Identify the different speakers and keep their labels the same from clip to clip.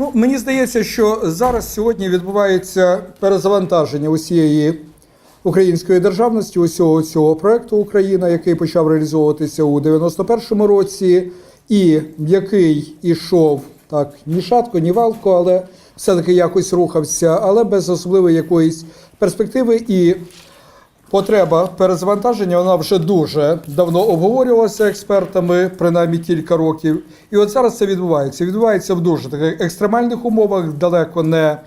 Speaker 1: Ну, мені здається, що зараз сьогодні відбувається перезавантаження усієї української державності, усього цього проекту Україна, який почав реалізовуватися у 91-му році, і який ішов так ні шатко, ні валко, але все-таки якось рухався, але без особливої якоїсь перспективи і. Потреба перезавантаження вона вже дуже давно обговорювалася експертами, принаймні кілька років. І от зараз це відбувається. Відбувається в дуже таких екстремальних умовах, далеко не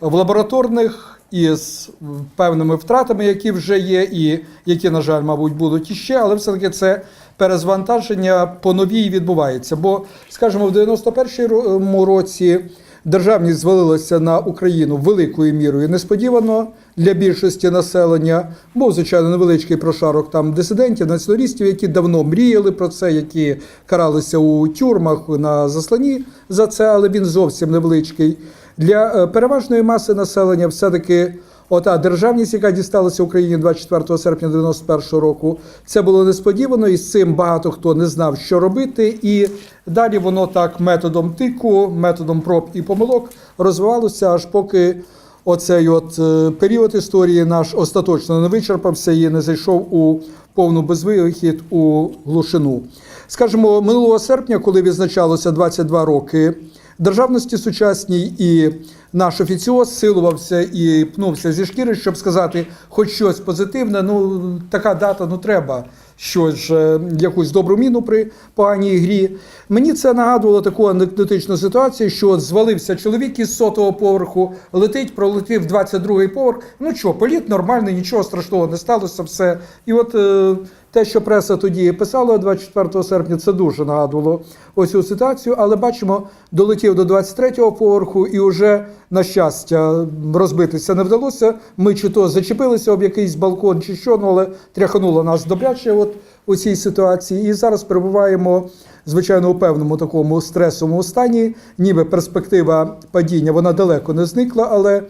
Speaker 1: в лабораторних і з певними втратами, які вже є, і які, на жаль, мабуть, будуть іще, але все-таки це перезвантаження по новій відбувається. Бо, скажімо, в 91-му році. Державність звалилася на Україну великою мірою несподівано для більшості населення. Був звичайно невеличкий прошарок там дисидентів, націоналістів, які давно мріяли про це, які каралися у тюрмах на засланні за це, але він зовсім невеличкий. Для е, переважної маси населення все-таки ота державність, яка дісталася Україні 24 серпня 91 року, це було несподівано, і з цим багато хто не знав, що робити. І далі воно так методом тику, методом проб і помилок розвивалося, аж поки оцей от е, період історії наш остаточно не вичерпався і не зайшов у повну безвихід у глушину. Скажімо, минулого серпня, коли відзначалося 22 роки державності сучасній, і наш офіціоз силувався і пнувся зі шкіри, щоб сказати, хоч щось позитивне. Ну така дата, ну треба щось же, якусь добру міну при поганій грі. Мені це нагадувало таку анекдотичну ситуацію, що звалився чоловік із сотого поверху, летить, пролетів 22-й поверх. Ну що, політ нормальний, нічого страшного не сталося, все. І от е, те, що преса тоді писала 24 серпня, це дуже нагадувало ось цю ситуацію. Але бачимо, долетів до 23-го поверху, і вже на щастя розбитися не вдалося. Ми чи то зачепилися об якийсь балкон, чи що, ну але тряхануло нас добряче. От у цій ситуації, і зараз перебуваємо. Звичайно, у певному такому стресовому стані, ніби перспектива падіння вона далеко не зникла, але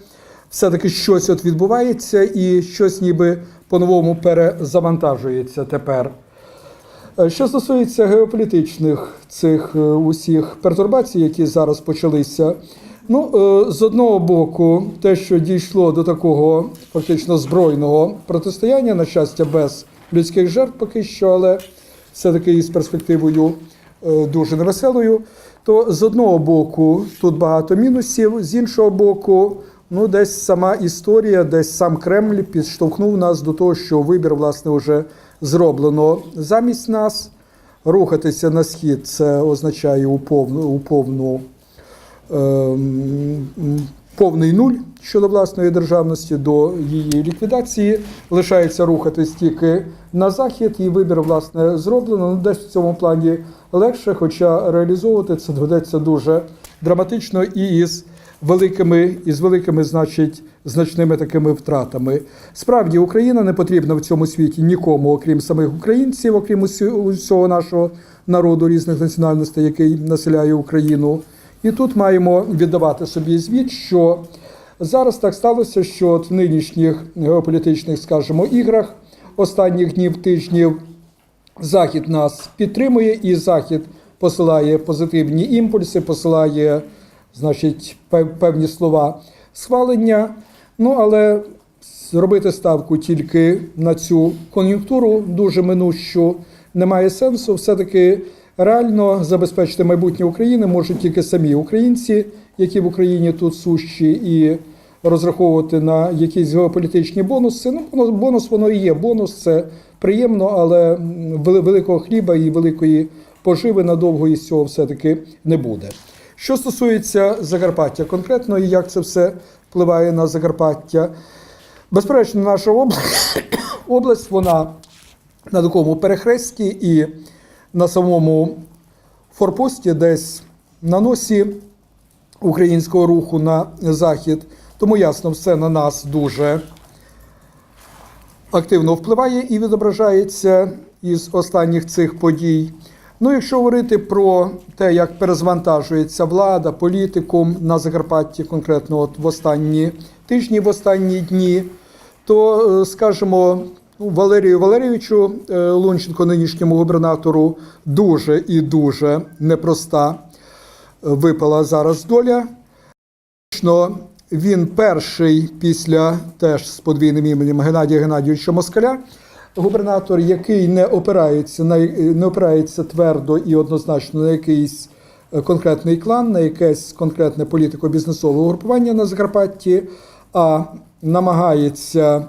Speaker 1: все-таки щось от відбувається і щось ніби по-новому перезавантажується тепер. Е, Що стосується геополітичних цих е, усіх пертурбацій, які зараз почалися, ну е, з одного боку, те, що дійшло до такого фактично збройного протистояння, на щастя, без людських жертв поки що, але все-таки із перспективою дуже невеселою, то з одного боку тут багато мінусів, з іншого боку, ну десь сама історія, десь сам Кремль підштовхнув нас до того, що вибір, власне, вже зроблено замість нас. Рухатися на схід це означає у повну, у повну ем, повний нуль щодо власної державності до її ліквідації. Лишається рухатись тільки на захід, і вибір власне зроблено. Ну, десь в цьому плані легше, хоча реалізовувати це доведеться дуже драматично і із великими із великими, значить, значними такими втратами. Справді Україна не потрібна в цьому світі нікому, окрім самих українців, окрім усього нашого народу різних національностей, який населяє Україну. І тут маємо віддавати собі звіт, що зараз так сталося, що от в нинішніх геополітичних, скажімо, іграх останніх днів тижнів Захід нас підтримує, і Захід посилає позитивні імпульси, посилає, значить, певні слова схвалення. Ну але зробити ставку тільки на цю кон'юнктуру дуже минущу немає сенсу. Все-таки реально забезпечити майбутнє України можуть тільки самі українці, які в Україні тут сущі, і розраховувати на якісь геополітичні бонуси. Ну, бонус воно і є. Бонус це приємно, але великого хліба і великої поживи надовго із цього все-таки не буде. Що стосується Закарпаття конкретно і як це все впливає на Закарпаття, безперечно, наша область, вона на такому перехресті і на самому форпості, десь на носі українського руху на захід. Тому ясно, все на нас дуже активно впливає і відображається із останніх цих подій. Ну, якщо говорити про те, як перезвантажується влада, політикум на Закарпатті, конкретно от в останні тижні, в останні дні, то, е, скажімо, ну, Валерію Валерійовичу е, Лунченко, нинішньому губернатору, дуже і дуже непроста е, випала зараз доля. Він перший після теж з подвійним іменем Геннадія Геннадійовича Москаля, губернатор, який не опирається на не опирається твердо і однозначно на якийсь е, конкретний клан, на якесь конкретне політико-бізнесове угрупування на Закарпатті, а намагається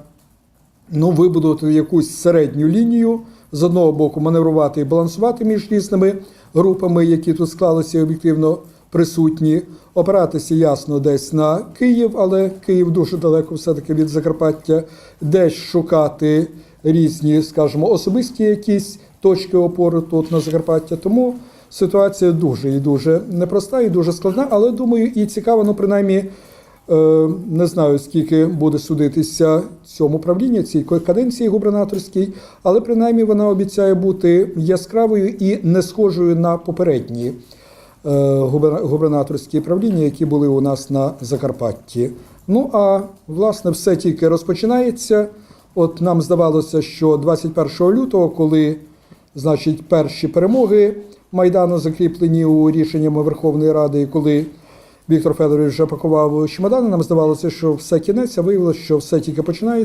Speaker 1: ну, вибудувати якусь середню лінію, з одного боку маневрувати і балансувати між різними групами, які тут склалися об'єктивно присутні, опиратися ясно десь на Київ, але Київ дуже далеко все-таки від Закарпаття, десь шукати різні, скажімо, особисті якісь точки опори тут на Закарпаття. Тому ситуація дуже і дуже непроста і дуже складна, але думаю, і цікаво, ну принаймні. Е, Не знаю, скільки буде судитися цьому правлінню, цій каденції губернаторській, але принаймні вона обіцяє бути яскравою і не схожою на попередні е, губернаторські правління, які були у нас на Закарпатті. Ну а власне все тільки розпочинається. От нам здавалося, що 21 лютого, коли значить перші перемоги Майдану закріплені у рішеннями Верховної Ради, і коли Віктор Федорович вже пакував чемодани, нам здавалося, що все кінець, а виявилося, що все тільки починається.